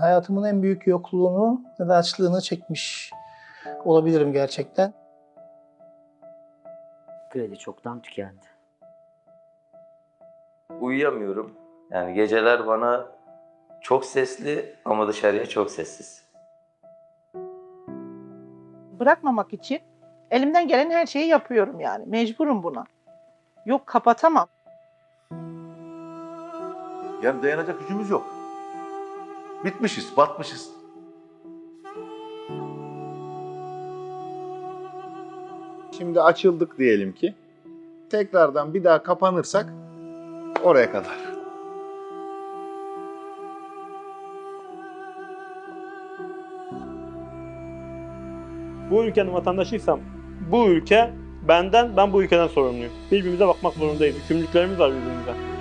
Hayatımın en büyük yokluğunu ya da açlığını çekmiş olabilirim gerçekten. Kredi çoktan tükendi. Uyuyamıyorum. Yani geceler bana çok sesli ama dışarıya çok sessiz. bırakmamak için elimden gelen her şeyi yapıyorum yani. Mecburum buna. Yok kapatamam. Yani dayanacak gücümüz yok. Bitmişiz, batmışız. Şimdi açıldık diyelim ki. Tekrardan bir daha kapanırsak oraya kadar. Bu ülkenin vatandaşıysam bu ülke benden, ben bu ülkeden sorumluyum. Birbirimize bakmak zorundayız. Yükümlülüklerimiz var birbirimize.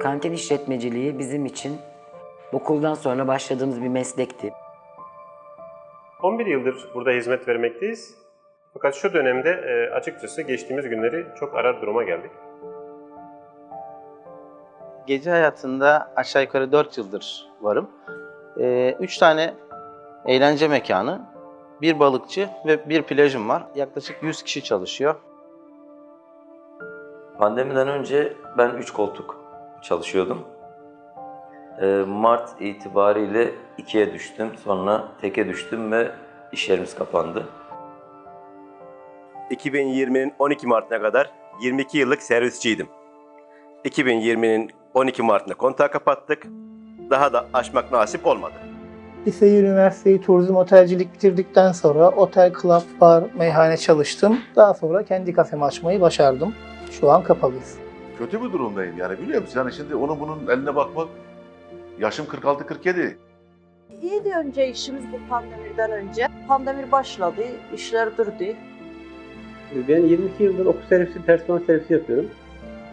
Kantin işletmeciliği bizim için okuldan sonra başladığımız bir meslekti. 11 yıldır burada hizmet vermekteyiz. Fakat şu dönemde e, açıkçası geçtiğimiz günleri çok arar duruma geldik. Gece hayatında aşağı yukarı 4 yıldır varım. 3 tane eğlence mekanı, bir balıkçı ve bir plajım var. Yaklaşık 100 kişi çalışıyor. Pandemiden önce ben 3 koltuk çalışıyordum. Ee, Mart itibariyle 2'ye düştüm. Sonra teke düştüm ve iş yerimiz kapandı. 2020'nin 12 Mart'ına kadar 22 yıllık servisçiydim. 2020'nin 12 Mart'ında kontağı kapattık. Daha da aşmak nasip olmadı. Liseyi, üniversiteyi, turizm, otelcilik bitirdikten sonra otel, club, bar, meyhane çalıştım. Daha sonra kendi kafemi açmayı başardım. Şu an kapalıyız. Kötü bir durumdayım yani biliyor musun? Yani şimdi onun bunun eline bakmak, yaşım 46-47. İyiydi önce işimiz bu pandemiden önce. Pandemi başladı, işler durdu. Ben 22 yıldır okul servisi, personel servisi yapıyorum.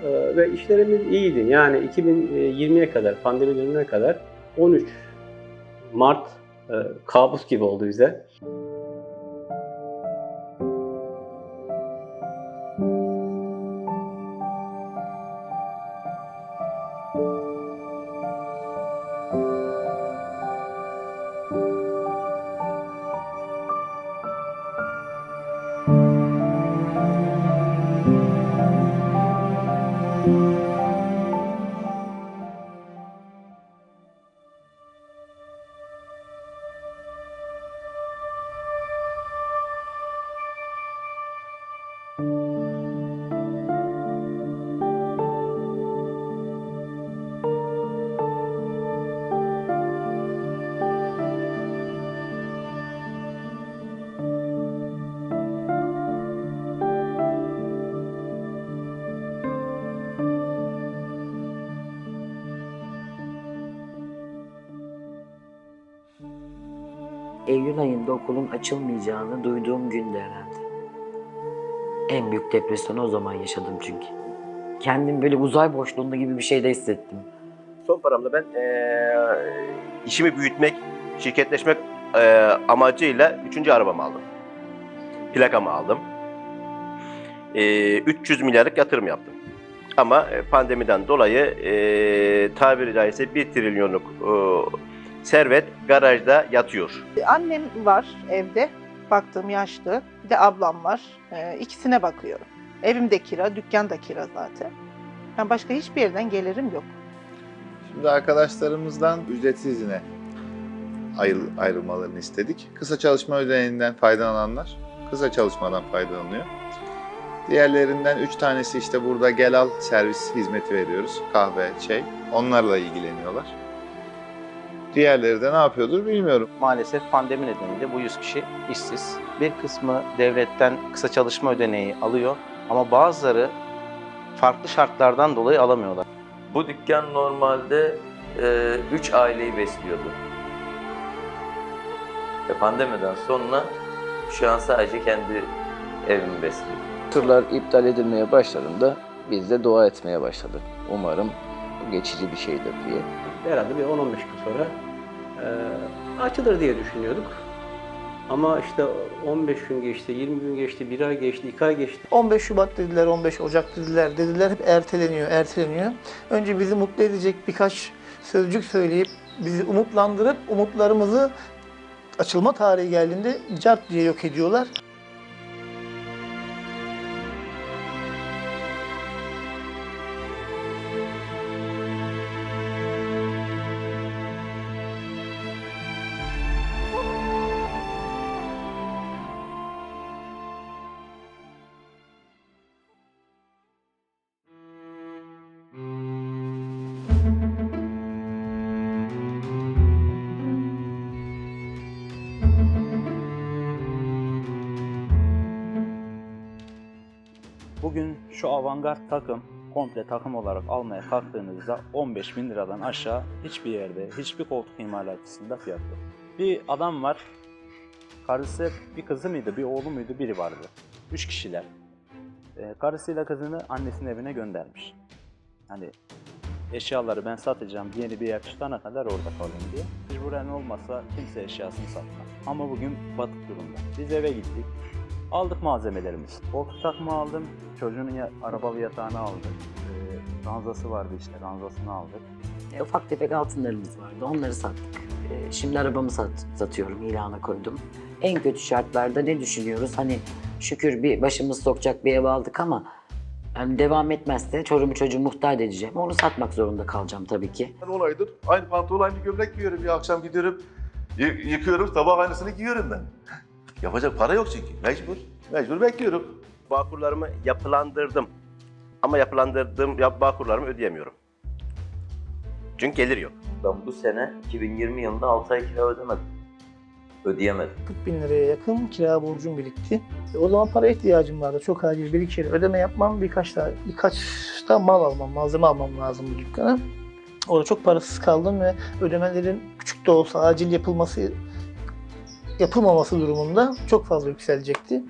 Ee, ve işlerimiz iyiydi. Yani 2020'ye kadar, pandemi dönemine kadar 13 Mart e, kabus gibi oldu bize. Okulun açılmayacağını duyduğum günde herhalde. En büyük depresyonu o zaman yaşadım çünkü. Kendim böyle uzay boşluğunda gibi bir şeyde hissettim. Son paramla ben eee, işimi büyütmek, şirketleşmek eee, amacıyla 3. arabamı aldım. Plakamı aldım. Eee, 300 milyarlık yatırım yaptım. Ama e, pandemiden dolayı eee tabiri caizse 1 trilyonluk eee, servet garajda yatıyor. Annem var evde, baktığım yaşlı. Bir de ablam var. Ee, ikisine bakıyorum. Evimde kira, dükkan da kira zaten. Yani başka hiçbir yerden gelirim yok. Şimdi arkadaşlarımızdan ücretsiz izine ayrıl, ayrılmalarını istedik. Kısa çalışma ödeneğinden faydalananlar kısa çalışmadan faydalanıyor. Diğerlerinden 3 tanesi işte burada gel al servis hizmeti veriyoruz. Kahve, çay. Onlarla ilgileniyorlar. Diğerleri de ne yapıyordur bilmiyorum. Maalesef pandemi nedeniyle bu 100 kişi işsiz. Bir kısmı devletten kısa çalışma ödeneği alıyor ama bazıları farklı şartlardan dolayı alamıyorlar. Bu dükkan normalde e, üç aileyi besliyordu. Ve pandemiden sonra şu an sadece kendi evimi besliyor. Turlar iptal edilmeye başladığında biz de dua etmeye başladık. Umarım bu geçici bir şeydir diye. Herhalde bir 10-15 gün sonra e, açılır diye düşünüyorduk. Ama işte 15 gün geçti, 20 gün geçti, 1 ay geçti, 2 ay geçti. 15 Şubat dediler, 15 Ocak dediler, dediler hep erteleniyor, erteleniyor. Önce bizi mutlu edecek birkaç sözcük söyleyip bizi umutlandırıp umutlarımızı açılma tarihi geldiğinde cart diye yok ediyorlar. Şu avantgard takım komple takım olarak almaya kalktığınızda 15 bin liradan aşağı hiçbir yerde, hiçbir koltuk imalatçısında fiyat yok. Bir adam var, karısı bir kızı mıydı, bir oğlu muydu, biri vardı. Üç kişiler. Ee, karısıyla kızını annesinin evine göndermiş. Hani eşyaları ben satacağım, yeni bir yer tutana kadar orada kalayım diye. Mecburen olmasa kimse eşyasını satmaz. Ama bugün batık durumda. Biz eve gittik. Aldık malzemelerimizi. Koltuk takma aldım. Çocuğun ya, arabalı yatağını aldık. Ee, ranzası vardı işte. Ranzasını aldık. E, ufak tefek altınlarımız vardı. Onları sattık. E, şimdi arabamı sat, satıyorum. ilana koydum. En kötü şartlarda ne düşünüyoruz? Hani şükür bir başımız sokacak bir ev aldık ama yani devam etmezse çocuğumu çocuğu muhtaç edeceğim. Onu satmak zorunda kalacağım tabii ki. olaydır. Aynı pantolon, aynı gömlek giyiyorum. Bir akşam gidiyorum, y- yıkıyorum, sabah aynısını giyiyorum ben. Yapacak para yok çünkü. Mecbur. Mecbur bekliyorum. Bağkurlarımı yapılandırdım. Ama yapılandırdığım yap- bağkurlarımı ödeyemiyorum. Çünkü gelir yok. Ben bu sene 2020 yılında 6 ay kira ödemedim. Ödeyemedim. 40 bin liraya yakın kira borcum birikti. E, o zaman para ihtiyacım vardı. Çok acil bir iki kere ödeme yapmam, birkaç da birkaç da mal almam, malzeme almam lazım bu dükkana. Orada çok parasız kaldım ve ödemelerin küçük de olsa acil yapılması yapılmaması durumunda çok fazla yükselecekti.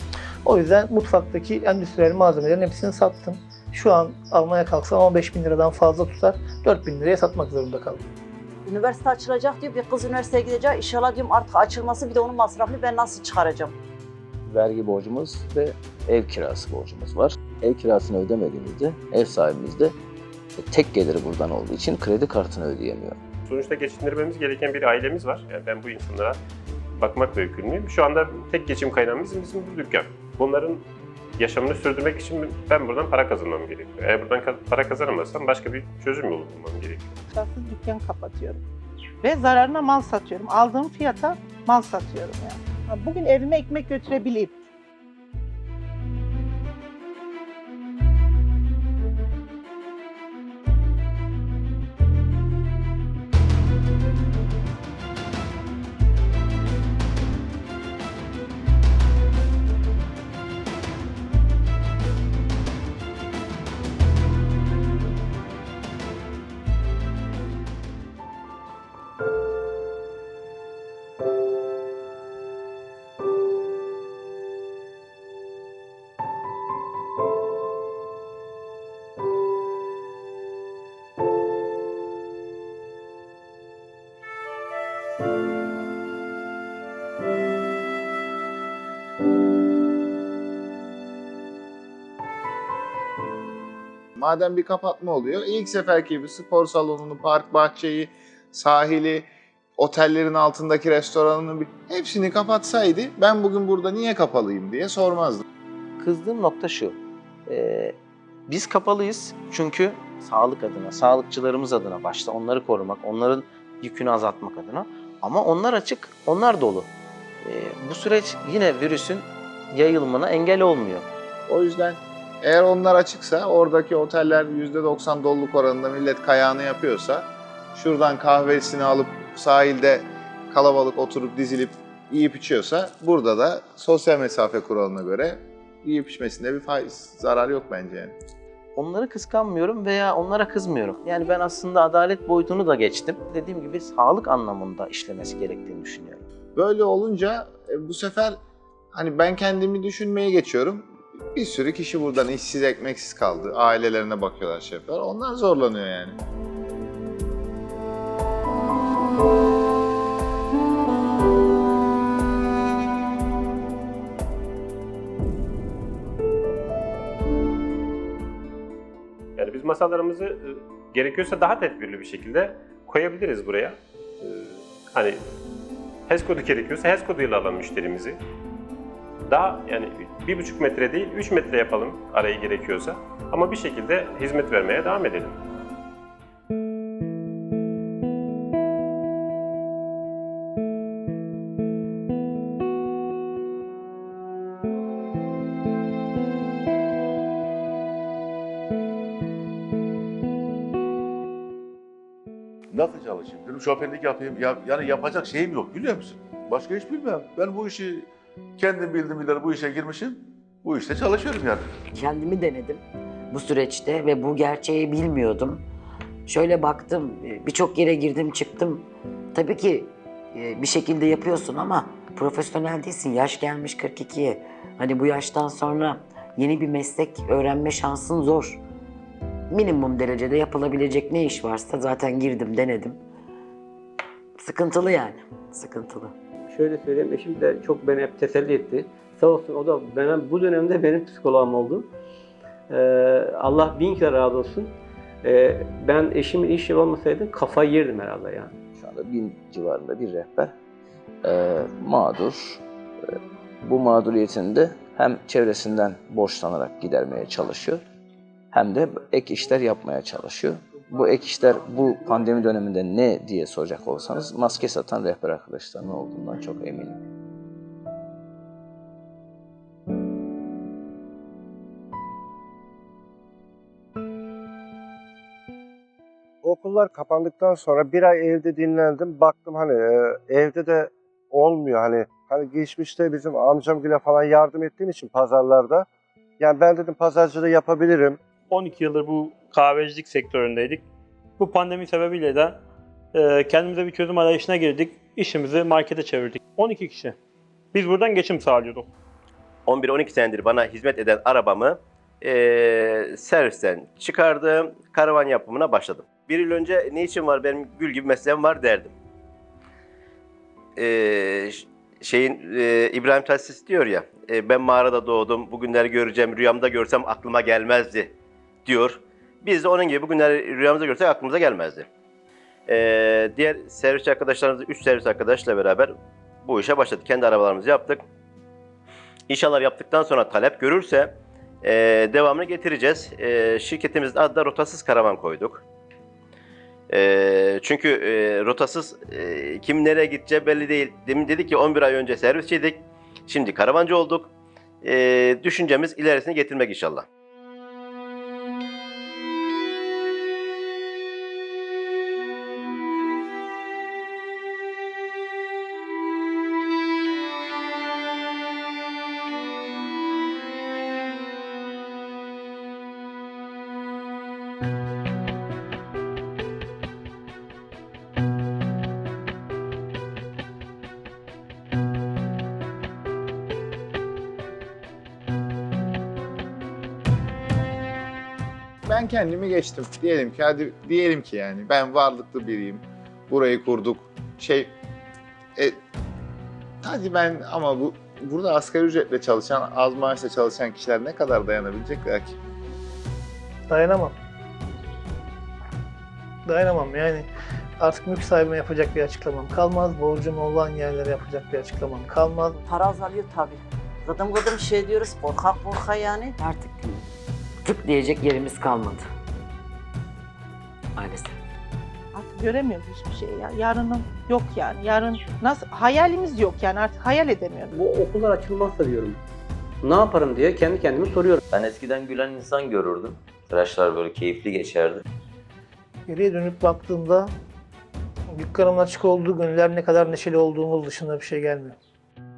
O yüzden mutfaktaki endüstriyel malzemelerin hepsini sattım. Şu an almaya kalksam 15 bin liradan fazla tutar. 4 bin liraya satmak zorunda kaldım. Üniversite açılacak diyor. Bir kız üniversiteye gidecek. İnşallah diyorum artık açılması bir de onun masrafını ben nasıl çıkaracağım? Vergi borcumuz ve ev kirası borcumuz var. Ev kirasını ödemediğimizde ev sahibimiz de tek geliri buradan olduğu için kredi kartını ödeyemiyor. Sonuçta geçindirmemiz gereken bir ailemiz var. Yani ben bu insanlara bakmakla yükümlüyüm. Şu anda tek geçim kaynağımız bizim, bizim bu dükkan. Bunların yaşamını sürdürmek için ben buradan para kazanmam gerekiyor. Eğer buradan ka- para kazanamazsam başka bir çözüm yolu bulmam gerekiyor. Şahsız dükkan kapatıyorum. Ve zararına mal satıyorum. Aldığım fiyata mal satıyorum yani. Bugün evime ekmek götürebileyim. Madem bir kapatma oluyor, ilk seferki gibi spor salonunu, park bahçeyi, sahili, otellerin altındaki restoranını hepsini kapatsaydı ben bugün burada niye kapalıyım diye sormazdım. Kızdığım nokta şu. Ee, biz kapalıyız çünkü sağlık adına, sağlıkçılarımız adına başta onları korumak, onların yükünü azaltmak adına. Ama onlar açık, onlar dolu. Ee, bu süreç yine virüsün yayılımına engel olmuyor. O yüzden eğer onlar açıksa, oradaki oteller %90 doluluk oranında millet kayağını yapıyorsa, şuradan kahvesini alıp sahilde kalabalık oturup dizilip yiyip içiyorsa, burada da sosyal mesafe kuralına göre yiyip içmesinde bir faiz, zarar yok bence yani. onları kıskanmıyorum veya onlara kızmıyorum. Yani ben aslında adalet boyutunu da geçtim. Dediğim gibi sağlık anlamında işlemesi gerektiğini düşünüyorum. Böyle olunca e, bu sefer hani ben kendimi düşünmeye geçiyorum. Bir sürü kişi buradan işsiz ekmeksiz kaldı. Ailelerine bakıyorlar şefler. Onlar zorlanıyor yani. Yani biz masalarımızı e, gerekiyorsa daha tedbirli bir şekilde koyabiliriz buraya. E, Hani HES kodu gerekiyorsa HES koduyla alalım müşterimizi. Daha yani bir buçuk metre değil, 3 metre yapalım arayı gerekiyorsa. Ama bir şekilde hizmet vermeye devam edelim. Nasıl çalışayım? Dedim şoförlük yapayım. Ya, yani yapacak şeyim yok biliyor musun? Başka iş bilmem. Ben bu işi kendim bildim bileli bu işe girmişim. Bu işte çalışıyorum yani. Kendimi denedim bu süreçte ve bu gerçeği bilmiyordum. Şöyle baktım, birçok yere girdim çıktım. Tabii ki e, bir şekilde yapıyorsun ama profesyonel değilsin. Yaş gelmiş 42'ye. Hani bu yaştan sonra yeni bir meslek öğrenme şansın zor. Minimum derecede yapılabilecek ne iş varsa zaten girdim, denedim. Sıkıntılı yani, sıkıntılı. Şöyle söyleyeyim, eşim de çok beni hep teselli etti. Sağ olsun o da benim, bu dönemde benim psikologum oldu. Ee, Allah bin kere razı olsun. Ee, ben eşimin iş yeri olmasaydı kafayı yerdim herhalde yani. Şu anda bin civarında bir rehber e, mağdur. E, bu mağduriyetini de hem çevresinden borçlanarak gidermeye çalışıyor hem de ek işler yapmaya çalışıyor. Bu ek işler bu pandemi döneminde ne diye soracak olsanız maske satan rehber arkadaşlarının olduğundan çok eminim. Okullar kapandıktan sonra bir ay evde dinlendim. Baktım hani e, evde de olmuyor hani. Hani geçmişte bizim amcamgile falan yardım ettiğim için pazarlarda. Yani ben dedim pazarcılığı yapabilirim. 12 yıldır bu kahvecilik sektöründeydik. Bu pandemi sebebiyle de e, kendimize bir çözüm arayışına girdik. İşimizi markete çevirdik. 12 kişi. Biz buradan geçim sağlıyorduk. 11-12 senedir bana hizmet eden arabamı eee, servisten çıkardım, karavan yapımına başladım. Bir yıl önce ne için var benim gül gibi mesleğim var derdim. Ş- şeyin eee, İbrahim Tatlıses diyor ya, e, ben mağarada doğdum, bugünleri göreceğim, rüyamda görsem aklıma gelmezdi diyor. Biz de onun gibi bugünleri rüyamızda görsek aklımıza gelmezdi. Eee, diğer servis arkadaşlarımız, 3 servis arkadaşla beraber bu işe başladık. Kendi arabalarımızı yaptık. İnşallah yaptıktan sonra talep görürse e, devamını getireceğiz. E, şirketimizin adı da Rotasız Karavan koyduk. E, çünkü e, rotasız e, kim nereye gideceği belli değil. Demin dedik ki 11 ay önce servisçiydik. Şimdi karavancı olduk. E, düşüncemiz ilerisini getirmek inşallah. Ben kendimi geçtim. Diyelim ki hadi diyelim ki yani ben varlıklı biriyim. Burayı kurduk. Şey e, hadi ben ama bu burada asgari ücretle çalışan, az maaşla çalışan kişiler ne kadar dayanabilecekler ki? Dayanamam. Dayanamam yani. Artık mülk sahibine yapacak bir açıklamam kalmaz. Borcum olan yerlere yapacak bir açıklamam kalmaz. Para azalıyor tabii. Zaten bu kadar bir şey diyoruz. Korkak korkak yani. Artık tık diyecek yerimiz kalmadı. Maalesef. Artık göremiyoruz hiçbir şey ya. Yarının yok yani. Yarın nasıl hayalimiz yok yani artık hayal edemiyoruz. Bu okullar açılmazsa diyorum. Ne yaparım diye kendi kendime soruyorum. Ben eskiden gülen insan görürdüm. Tıraşlar böyle keyifli geçerdi. Geriye dönüp baktığımda dükkanımın açık olduğu günler ne kadar neşeli olduğumuz dışında bir şey gelmiyor.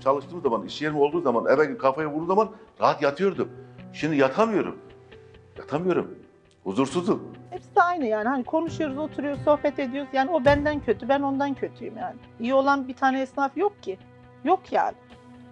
Çalıştığım zaman, iş yerim olduğu zaman, eve kafayı vurduğum zaman rahat yatıyordum. Şimdi yatamıyorum. Yatamıyorum. Huzursuzum. Hepsi de aynı yani. Hani konuşuyoruz, oturuyoruz, sohbet ediyoruz. Yani o benden kötü, ben ondan kötüyüm yani. İyi olan bir tane esnaf yok ki. Yok yani.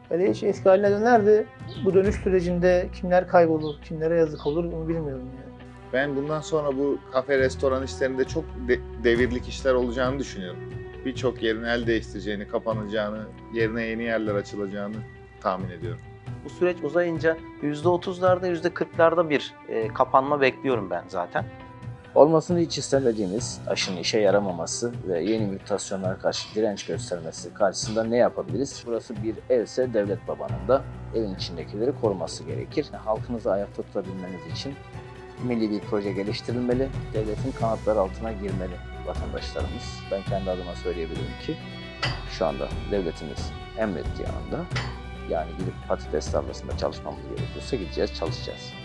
Hele iş eski haline dönerdi. Bu dönüş sürecinde kimler kaybolur, kimlere yazık olur bunu bilmiyorum yani. Ben bundan sonra bu kafe, restoran işlerinde çok de- devirlik işler olacağını düşünüyorum. Birçok yerin el değiştireceğini, kapanacağını, yerine yeni yerler açılacağını tahmin ediyorum. Bu süreç uzayınca %30'larda %40'larda bir e, kapanma bekliyorum ben zaten. Olmasını hiç istemediğimiz aşının işe yaramaması ve yeni mutasyonlara karşı direnç göstermesi karşısında ne yapabiliriz? Burası bir evse devlet babanında evin içindekileri koruması gerekir. Halkınızı ayakta tutabilmeniz için milli bir proje geliştirilmeli, devletin kanatları altına girmeli vatandaşlarımız. Ben kendi adıma söyleyebilirim ki şu anda devletimiz emrettiği anda yani gidip patates tarlasında çalışmamız gerekiyorsa gideceğiz, çalışacağız.